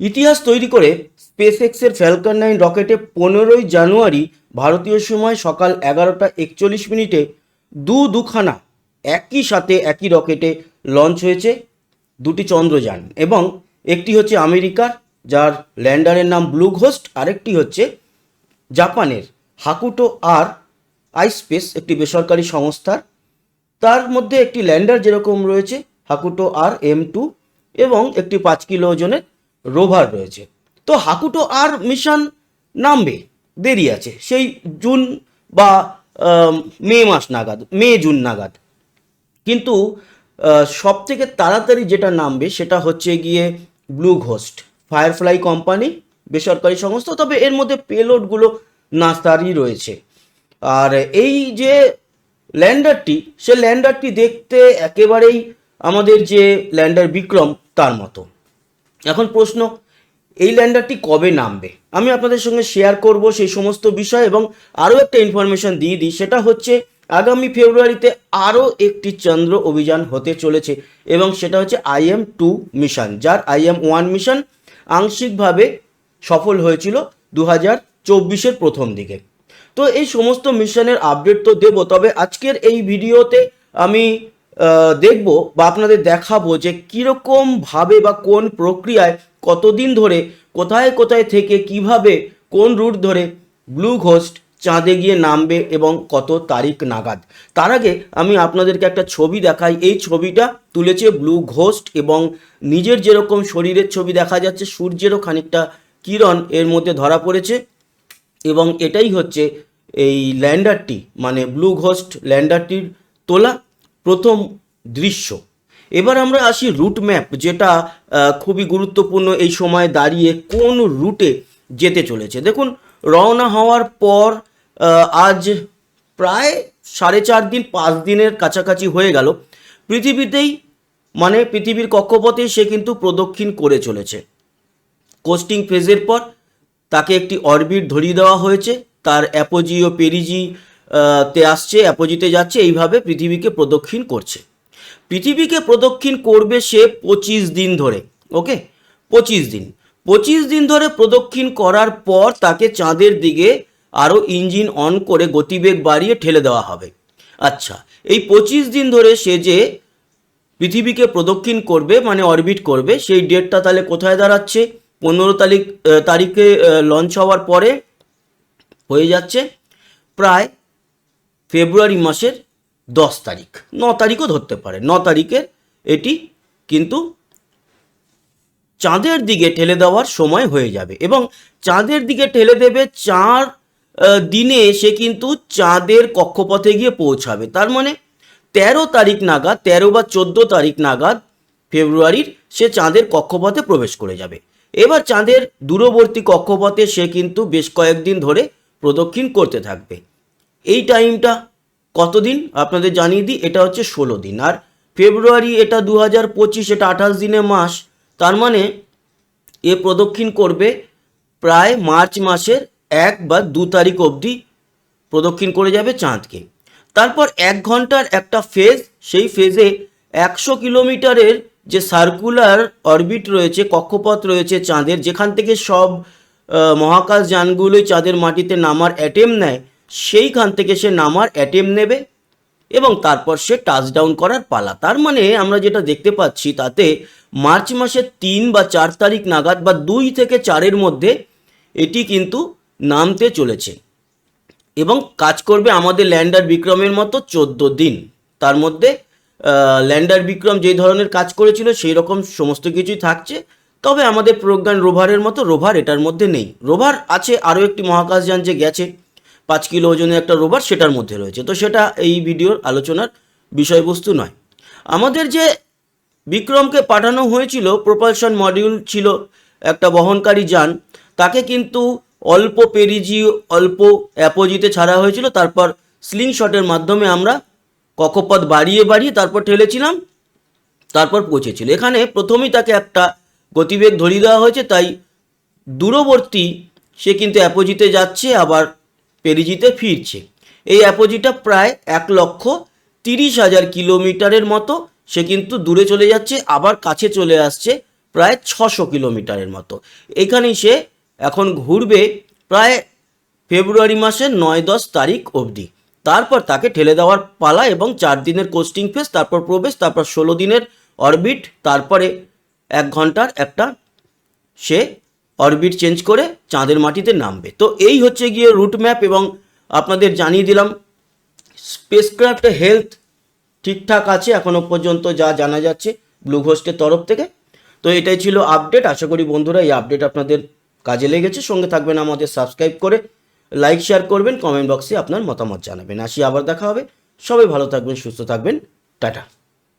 ইতিহাস তৈরি করে স্পেস এক্সের ফ্যালকন নাইন রকেটে পনেরোই জানুয়ারি ভারতীয় সময় সকাল এগারোটা একচল্লিশ মিনিটে দু দুখানা একই সাথে একই রকেটে লঞ্চ হয়েছে দুটি চন্দ্রযান এবং একটি হচ্ছে আমেরিকার, যার ল্যান্ডারের নাম ব্লু ঘোস্ট, আরেকটি হচ্ছে জাপানের হাকুটো আর আইস্পেস, একটি বেসরকারি সংস্থার। তার মধ্যে একটি ল্যান্ডার যেরকম রয়েছে, হাকুটো আর এম টু, এবং একটি পাঁচ কিলো ওজনের রোভার রয়েছে। তো হাকুটো আর মিশন নামবে, দেরি আছে। সেই জুন বা মে মাস নাগাদ, মে, জুন নাগাদ। কিন্তু সব থেকে তাড়াতাড়ি যেটা নামবে সেটা হচ্ছে গিয়ে ব্লু ঘোস্ট ফায়ারফ্লাই কোম্পানি, বেসরকারি সংস্থা, তবে এর মধ্যে পেলোডগুলো নাস্তারই রয়েছে। আর এই যে ল্যান্ডারটি, সে ল্যান্ডারটি দেখতে একেবারেই আমাদের যে ল্যান্ডার বিক্রম, তার মতো। এখন প্রশ্ন, এই ল্যান্ডারটি কবে নামবে? আমি আপনাদের সঙ্গে শেয়ার করব সেই সমস্ত বিষয় এবং আরও একটা ইনফরমেশন দিয়ে দিই, সেটা হচ্ছে আগামী ফেব্রুয়ারিতে আরও একটি চন্দ্র অভিযান হতে চলেছে এবং সেটা হচ্ছে আইএম টু মিশন যার আইএম ওয়ান মিশন আংশিকভাবে সফল হয়েছিল দু হাজার চব্বিশের প্রথম দিকে। তো এই সমস্ত মিশনের আপডেট তো দেবো, তবে আজকের এই ভিডিওতে আমি দেখব বা আপনাদের দেখাবো যে কীরকম ভাবে বা কোন প্রক্রিয়ায় কতদিন ধরে, কোথায় কোথায় থেকে কীভাবে, কোন রুট ধরে ব্লু ঘোস্ট চাঁদে গিয়ে নামবে এবং কত তারিখ নাগাদ। তার আগে আমি আপনাদেরকে একটা ছবি দেখাই। এই ছবিটা তুলেছে ব্লু ঘোস্ট এবং নিজের যেরকম শরীরের ছবি দেখা যাচ্ছে, সূর্যেরও খানিকটা কিরণ এর মধ্যে ধরা পড়েছে এবং এটাই হচ্ছে এই ল্যান্ডারটি মানে ব্লু ঘোস্ট ল্যান্ডারটির তোলা। প্রথম দৃশ্য। এবার আমরা আসি রুট ম্যাপ যেটা খুবই গুরুত্বপূর্ণ এই সময় দাঁড়িয়ে কোন রুটে যেতে চলেছে। দেখুন, রওনা হওয়ার পর আজ প্রায় সাড়ে চার দিন, পাঁচ দিনের কাছাকাছি হয়ে গেল। পৃথিবীতেই মানে পৃথিবীর কক্ষপথে সে কিন্তু প্রদক্ষিণ করে চলেছে। কোস্টিং ফেজের পর তাকে একটি অরবিট ধরিয়ে দেওয়া হয়েছে। তার অ্যাপোজি ও পেরিজি তে আসছে অ্যাপোজিতে যাচ্ছে, এইভাবে পৃথিবীকে প্রদক্ষিণ করছে। পৃথিবীকে প্রদক্ষিণ করবে সে পঁচিশ দিন ধরে, ওকে? পঁচিশ দিন। পঁচিশ দিন ধরে প্রদক্ষিণ করার পর তাকে চাঁদের দিকে আরও ইঞ্জিন অন করে গতিবেগ বাড়িয়ে ঠেলে দেওয়া হবে। আচ্ছা এই পঁচিশ দিন ধরে সে যে পৃথিবীকে প্রদক্ষিণ করবে মানে অরবিট করবে, সেই ডেটটা তাহলে কোথায় দাঁড়াচ্ছে? পনেরো তারিখ তারিখে লঞ্চ হওয়ার পরে হয়ে যাচ্ছে। প্রায় ফেব্রুয়ারি মাসের দশ তারিখ। ন তারিখও ধরতে পারে। ন তারিখে এটি কিন্তু চাঁদের দিকে ঠেলে দেওয়ার সময় হয়ে যাবে এবং চাঁদের দিকে ঠেলে দেবে চার দিনে সে কিন্তু চাঁদের কক্ষপথে গিয়ে পৌঁছাবে। তার মানে তেরো তারিখ নাগাদ, তেরো বা চোদ্দ তারিখ নাগাদ ফেব্রুয়ারির সে চাঁদের কক্ষপথে প্রবেশ করে যাবে। এবার চাঁদের দূরবর্তী কক্ষপথে সে কিন্তু বেশ কয়েকদিন ধরে প্রদক্ষিণ করতে থাকবে। এই টাইমটা কতদিন? আপনাদের জানিয়ে দিই, এটা হচ্ছে ষোলো দিন। আর ফেব্রুয়ারি এটা দু হাজার পঁচিশ, এটা আঠাশ দিনে মাস। তার মানে এ প্রদক্ষিণ করবে প্রায় মার্চ মাসের এক বা দু তারিখ অবধি প্রদক্ষিণ করে যাবে চাঁদকে। তারপর এক ঘণ্টার একটা ফেজ, সেই ফেজে একশো কিলোমিটারের যে সার্কুলার অরবিট রয়েছে, কক্ষপথ রয়েছে চাঁদের, যেখান থেকে সব মহাকাশ যানগুলোই চাঁদের মাটিতে নামার অ্যাটেম নেয় সেইখান থেকে সে নামার অ্যাটেম নেবে এবং তারপর সে টাচডাউন করার পালা। তার মানে আমরা যেটা দেখতে পাচ্ছি তাতে মার্চ মাসের তিন বা চার তারিখ নাগাদ বা দুই থেকে চারের মধ্যে এটি কিন্তু নামতে চলেছে এবং কাজ করবে আমাদের ল্যান্ডার বিক্রমের মতো চোদ্দ দিন। তার মধ্যে ল্যান্ডার বিক্রম যে ধরনের কাজ করেছিল সেই রকম সমস্ত কিছুই থাকছে। তবে আমাদের প্রজ্ঞান রোভারের মতো, রোভার এটার মধ্যে নেই। রোভার আছে, আরও একটি মহাকাশযান যে গেছে পাঁচ কিলো ওজনের একটা রোভার সেটার মধ্যে রয়েছে। তো সেটা এই ভিডিওর আলোচনার বিষয়বস্তু নয়। আমাদের যে বিক্রমকে পাঠানো হয়েছিল, প্রপালশন মডিউল ছিল একটা বহনকারী যান, তাকে কিন্তু অল্প পেরিজি, অল্প অ্যাপোজিতে ছাড়া হয়েছিল। তারপর স্লিং শটের মাধ্যমে আমরা কক্ষপথ বাড়িয়ে বাড়িয়ে তারপর ঠেলেছিলাম, তারপর পৌঁছেছিল। এখানে প্রথমেই তাকে একটা গতিবেগ ধরিয়ে দেওয়া হয়েছে, তাই দূরবর্তী সে কিন্তু অ্যাপোজিতে যাচ্ছে, আবার পেরিজিতে ফিরছে। এই অ্যাপোজিটা প্রায় এক লক্ষ তিরিশ হাজার কিলোমিটারের মতো। সে কিন্তু দূরে চলে যাচ্ছে, আবার কাছে চলে আসছে প্রায় ছশো কিলোমিটারের মতো। এখানেই সে এখন ঘুরবে প্রায় ফেব্রুয়ারি মাসের নয় দশ তারিখ অবধি। তারপর তাকে ঠেলে দেওয়ার পালা এবং চার দিনের কোস্টিং ফেস তারপর প্রবেশ, তারপর ষোলো দিনের অরবিট, তারপরে এক ঘণ্টার একটা সে অরবিট চেঞ্জ করে চাঁদের মাটিতে নামবে। তো এই হচ্ছে গিয়ে রুট ম্যাপ এবং আপনাদের জানিয়ে দিলাম স্পেসক্রাফ্টের হেলথ ঠিকঠাক আছে এখনও পর্যন্ত যা জানা যাচ্ছে ব্লু হোস্টের তরফ থেকে। তো এটাই ছিল আপডেট আশা করি বন্ধুরা এই আপডেট আপনাদের কাজে লেগেছে। সঙ্গে থাকবেন আমাদের সাবস্ক্রাইব করে লাইক শেয়ার করবেন কমেন্ট বক্সে আপনার মতামত জানাবেন। আসি আবার দেখা হবে। সবাই ভালো থাকবেন, সুস্থ থাকবেন। টাটা।